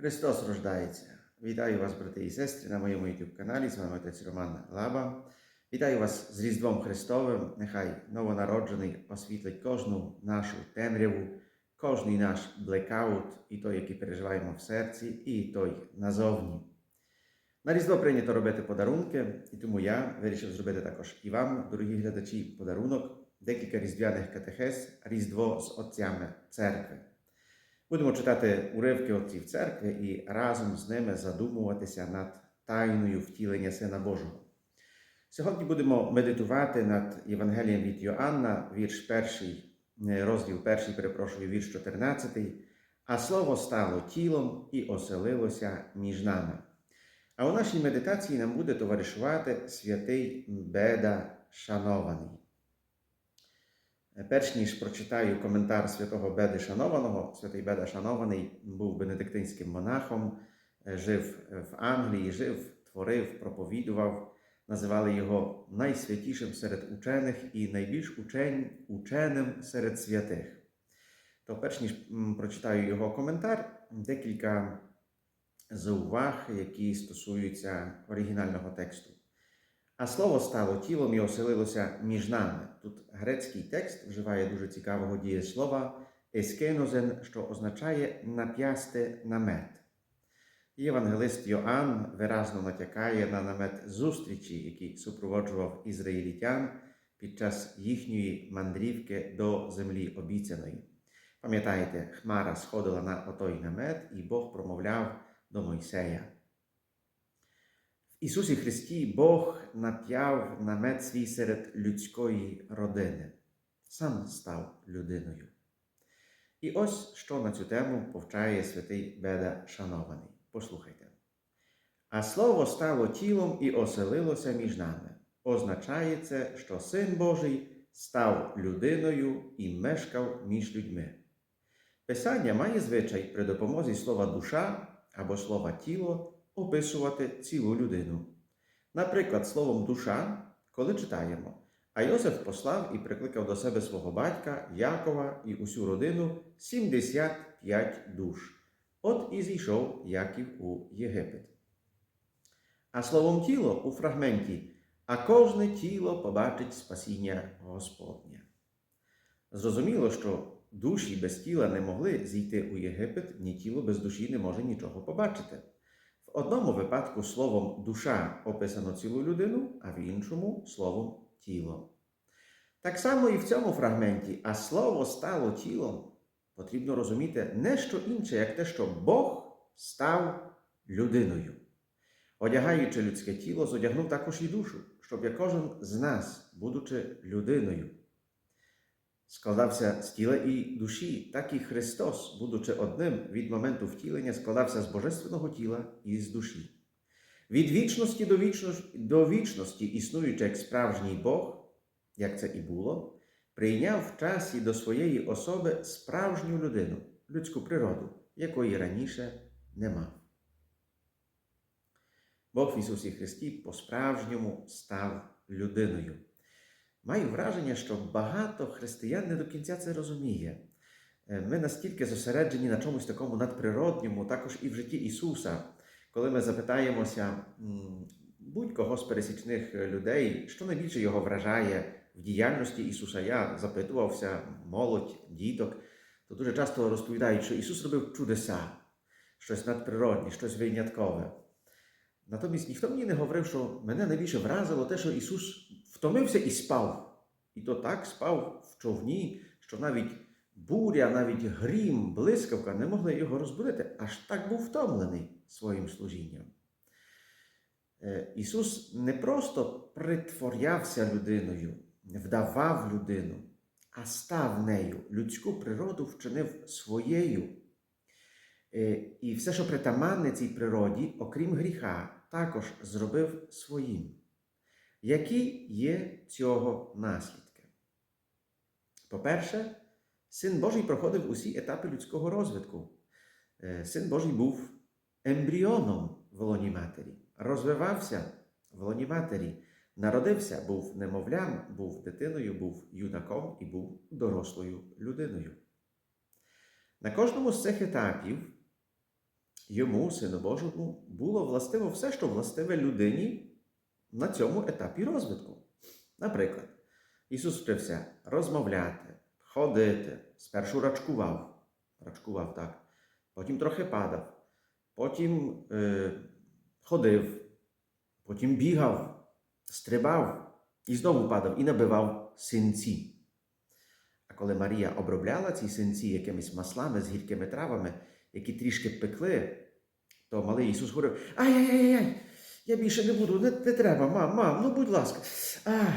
Христос рождається. Вітаю вас, брати і сестри, на моєму YouTube каналі. З вами отець Роман Лаба. Вітаю вас з Різдвом Христовим. Нехай новонароджений освітлить кожну нашу темряву, кожний наш блекаут, і той, який переживаємо в серці, і той назовні. На Різдво прийнято робити подарунки, і тому я вирішив зробити також і вам, дорогі глядачі, подарунок, декілька різдвяних катехез, Різдво з отцями церкви. Будемо читати уривки отців церкви і разом з ними задумуватися над тайною втілення Сина Божого. Сьогодні будемо медитувати над Євангелієм від Йоанна, вірш перший, е, розділ перший, перепрошую, вірш 14. А слово стало тілом і оселилося між нами. А у нашій медитації нам буде товаришувати святий Беда Шанований. Перш ніж прочитаю коментар святого Беди Шанованого, святий Беда Шанований був бенедиктинським монахом, е, жив в Англії, жив, творив, проповідував, називали його найсвятішим серед учених і найбільш учень, ученим серед святих. То, перш ніж прочитаю його коментар, декілька зауваг, які стосуються оригінального тексту. А слово стало тілом і оселилося між нами. Тут грецький текст вживає дуже цікавого дієслова ескенозен, що означає нап'ясти намет. Євангелист Йоанн виразно натякає на намет зустрічі, який супроводжував ізраїлітян під час їхньої мандрівки до землі обіцяної. Пам'ятаєте, Хмара сходила на отой намет, і Бог промовляв до Мойсея. В Ісусі Христі Бог нап'яв намет свій серед людської родини, сам став людиною. І ось що на цю тему повчає святий Беда Шанований. Послухайте. А слово стало тілом і оселилося між нами. Означає це, що Син Божий став людиною і мешкав між людьми. Писання має звичай при допомозі слова душа або слова тіло описувати цілу людину. Наприклад, словом душа, коли читаємо, а Йосиф послав і прикликав до себе свого батька Якова і усю родину 75 душ. От і зійшов Яків у Єгипет. А словом тіло у фрагменті, а кожне тіло побачить спасіння Господнє. Зрозуміло, що душі без тіла не могли зійти у Єгипет, ні тіло без душі не може нічого побачити. В одному випадку словом душа описано цілу людину, а в іншому словом тіло. Так само і в цьому фрагменті, а слово стало тілом, потрібно розуміти не що інше, як те, що Бог став людиною. Одягаючи людське тіло, зодягнув також і душу, щоб кожен з нас, будучи людиною, складався з тіла і душі, так і Христос, будучи одним від моменту втілення, складався з божественного тіла і з душі. Від вічності до вічності, до вічності, існуючи як справжній Бог, як це і було, прийняв в часі до своєї особи справжню людину, людську природу, якої раніше не мав. Бог в Ісусі Христі по-справжньому став людиною. Маю враження, що багато християн не до кінця це розуміє. Е, Ми настільки зосереджені на чомусь такому надприродньому, також і в житті Ісуса, коли ми запитаємося будь-кого з пересічних людей, що найбільше його вражає в діяльності Ісуса. Я запитувався, молодь, діток, то дуже часто розповідають, що Ісус робив чудеса, щось надприродне, щось виняткове. Натомість ніхто мені не говорив, що мене найбільше вразило те, що Ісус втомився і спав. І то так спав в човні, що навіть буря, навіть грім, блискавка не могли його розбудити, аж так був втомлений своїм служінням. Е, Ісус не просто притворявся людиною, вдавав людину, а став нею, людську природу вчинив своєю. Е, І все, що притаманне цій природі, окрім гріха, також зробив своїм. Які є цього наслідки? По-перше, Син Божий проходив усі етапи людського розвитку. Е, Син Божий був ембріоном в лоні матері, розвивався в лоні матері, народився, був немовлям, був дитиною, був юнаком і був дорослою людиною. На кожному з цих етапів йому, Сину Божому, було властиво все, що властиве людині на цьому етапі розвитку. Наприклад, Ісус вчився розмовляти, ходити, спершу рачкував, рачкував так, потім трохи падав, потім е, ходив, потім бігав, стрибав і знову падав і набивав синці. А коли Марія обробляла ці синці якимись маслами з гіркими травами, які трішки пекли, то малий Ісус говорив: Ай-яй-яй-яй, я більше не буду, не, не треба, мам, мам, ну будь ласка. Ах.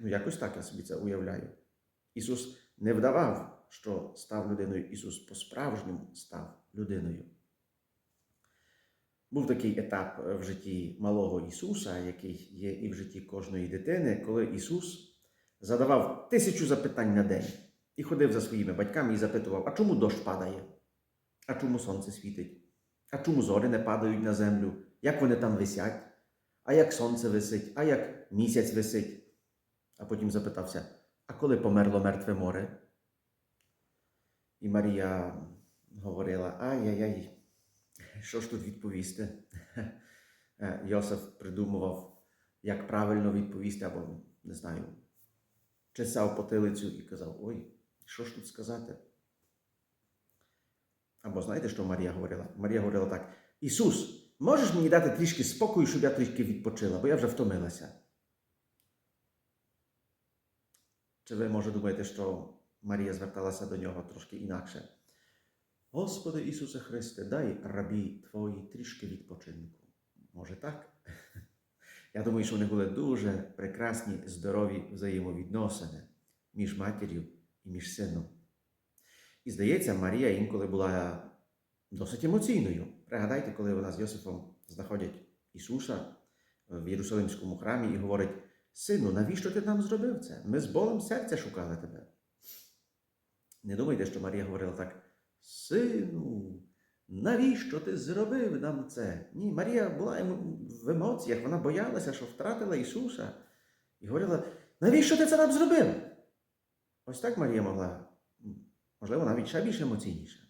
Ну, якось так я собі це уявляю. Ісус не вдавав, що став людиною. Ісус по-справжньому став людиною. Був такий етап в житті малого Ісуса, який є і в житті кожної дитини, коли Ісус задавав тисячу запитань на день і ходив за своїми батьками і запитував, а чому дощ падає? А чому сонце світить? А чому зори не падають на землю? Як вони там висять? А як сонце висить, а як місяць висить? А потім запитався, а коли померло мертве море? І Марія говорила: ай-яй-яй, що ж тут відповісти? Йосиф придумував, як правильно відповісти, або не знаю, чесав потилицю і казав: Ой, що ж тут сказати? Або знаєте, що Марія говорила? Марія говорила так: Ісус, можеш мені дати трішки спокою, щоб я трішки відпочила, бо я вже втомилася. Чи ви, може, думаєте, що Марія зверталася до нього трошки інакше? Господи Ісусе Христе, дай рабі Твої трішки відпочинку. Може так? Я думаю, що вони були дуже прекрасні, здорові взаємовідносини між матір'ю і між сином. І здається, Марія інколи була досить емоційною. Пригадайте, коли вона з Йосифом знаходять Ісуса в Єрусалимському храмі і говорить: Сину, навіщо ти нам зробив це? Ми з болем серця шукали тебе. Не думайте, що Марія говорила так: Сину, навіщо ти зробив нам це? Ні, Марія була в емоціях, вона боялася, що втратила Ісуса. І говорила: навіщо ти це нам зробив? Ось так Марія могла, можливо, навіть ще більш емоційніше.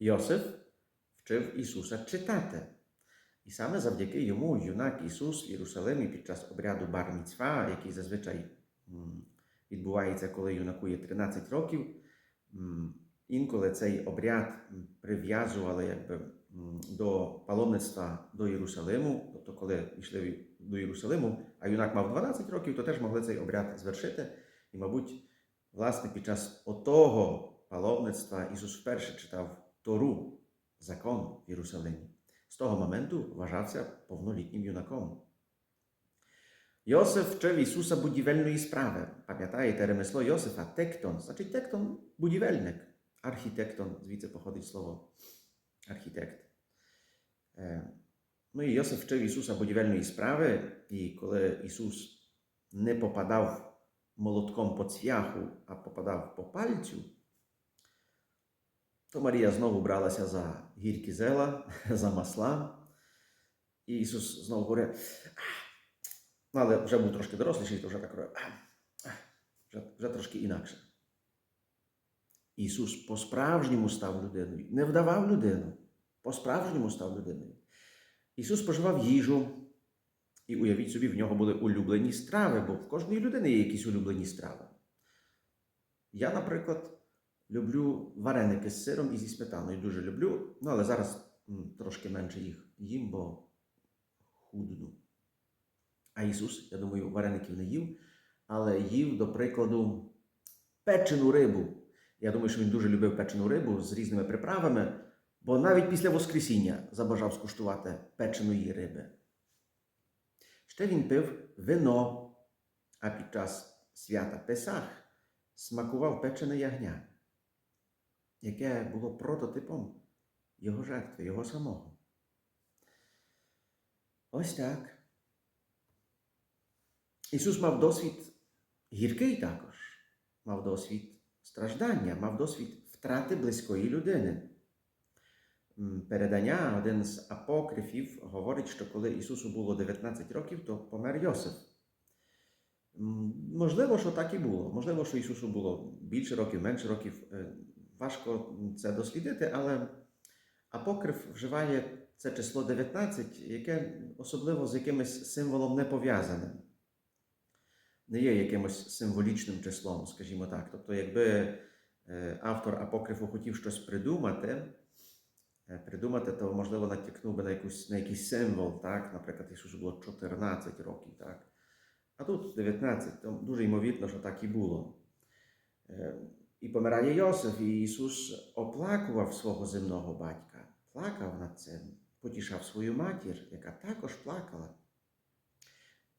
Йосиф вчив Ісуса читати. І саме завдяки йому юнак Ісус в Єрусалимі під час обряду Бар-Міцва, який зазвичай відбувається, коли юнаку є 13 років, інколи цей обряд прив'язували якби, до паломництва до Єрусалиму, тобто, коли йшли до Єрусалиму, а юнак мав 12 років, то теж могли цей обряд звершити. І, мабуть, власне, під час отого паломництва Ісус вперше читав Тору, закон в Єрусалимі. З того моменту вважався повнолітнім юнаком. Йосиф вчив Ісуса будівельної справи. Пам'ятаєте ремесло Йосифа тектон, значить тектон будівельник. Архітектон, звідси походить слово архітект. Ну і Йосиф вчив Ісуса будівельної справи, і коли Ісус не попадав молотком по цвяху, а попадав по пальцю, то Марія знову бралася за гіркі зела, за масла. І Ісус знову говорить, ну, але вже був трошки доросліший, то вже так робив, вже, вже трошки інакше. Ісус по-справжньому став людиною, не вдавав людину, по-справжньому став людиною. Ісус споживав їжу, і уявіть собі, в нього були улюблені страви, бо в кожної людини є якісь улюблені страви. Я, наприклад, люблю вареники з сиром і зі сметаною. Дуже люблю, ну але зараз трошки менше їх їм, бо худну. А Ісус, я думаю, вареників не їв, але їв, до прикладу, печену рибу. Я думаю, що він дуже любив печену рибу з різними приправами, бо навіть після Воскресіння забажав скуштувати печеної риби. Ще він пив вино, а під час свята Песах смакував печене ягня, яке було прототипом його жертви, його самого. Ось так. Ісус мав досвід гіркий також, мав досвід страждання, мав досвід втрати близької людини. Передання, один з апокрифів говорить, що коли Ісусу було 19 років, то помер Йосиф. Можливо, що так і було. Можливо, що Ісусу було більше років, менше років. Е, важко це дослідити, але апокриф вживає це число 19, яке особливо з якимось символом не пов'язаним. Не є якимось символічним числом, скажімо так. Тобто, якби е, автор апокрифу хотів щось придумати, е, придумати, то можливо натякнув би на, якусь, на якийсь символ, так? Наприклад, Ісусу було 14 років, так? А тут 19, то дуже ймовірно, що так і було. І помирає Йосиф, і Ісус оплакував свого земного батька, плакав над цим, потішав свою матір, яка також плакала.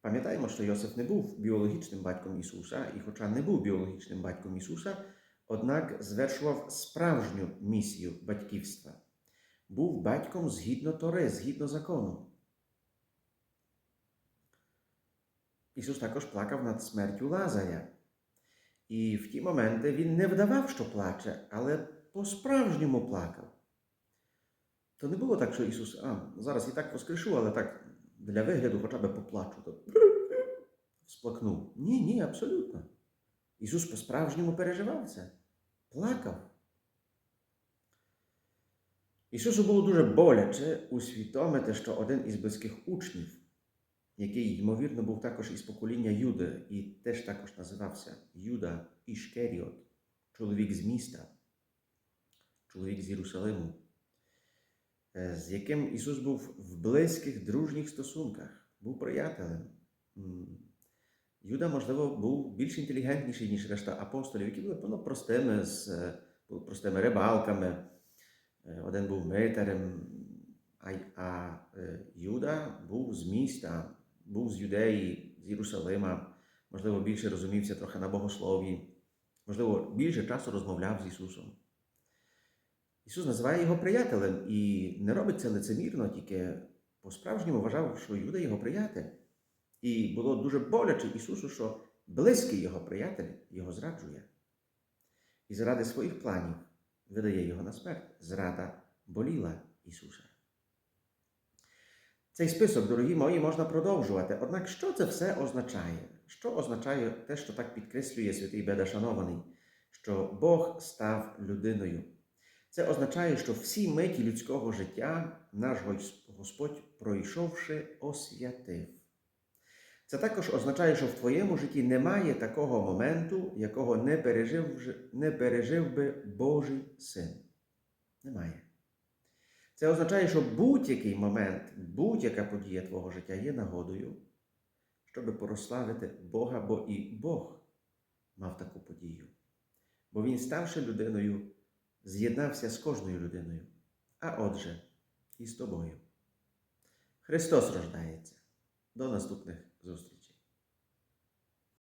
Пам'ятаємо, що Йосиф не був біологічним батьком Ісуса, і, хоча не був біологічним батьком Ісуса, однак звершував справжню місію батьківства. Був батьком згідно Тори, згідно закону. Ісус також плакав над смертю Лазаря. І в ті моменти він не вдавав, що плаче, але по-справжньому плакав. То не було так, що Ісус, а, зараз і так воскрешу, але так для вигляду хоча б поплачу. То сплакнув. Ні, ні, абсолютно. Ісус по-справжньому переживав це, плакав. Ісусу було дуже боляче усвідомити, що один із близьких учнів, який, ймовірно, був також із покоління Юди, і теж також називався Юда Ішкеріот, чоловік з міста, чоловік з Єрусалиму, е, з яким Ісус був в близьких дружніх стосунках, був приятелем. Юда, можливо, був більш інтелігентніший, ніж решта апостолів, які були ну, простими, з, е, простими рибалками. Е, Один був митарем, а, Юда був з міста, був з Юдеї, з Єрусалима, можливо, більше розумівся трохи на богослові, можливо, більше часу розмовляв з Ісусом. Ісус називає його приятелем і не робить це лицемірно, тільки по-справжньому вважав, що Юда його приятель. І було дуже боляче Ісусу, що близький його приятель його зраджує. І заради своїх планів видає його на смерть. Зрада боліла Ісуса. Цей список, дорогі мої, можна продовжувати. Однак, що це все означає? Що означає те, що так підкреслює святий Беда Шанований, що Бог став людиною? Це означає, що всі миті людського життя наш Господь, пройшовши, освятив. Це також означає, що в твоєму житті немає такого моменту, якого не пережив, не пережив би Божий син. Немає. Це означає, що будь-який момент, будь-яка подія твого життя є нагодою, щоб прославити Бога, бо і Бог мав таку подію. Бо Він, ставши людиною, з'єднався з кожною людиною, а отже, і з тобою. Христос рождається. До наступних зустрічей.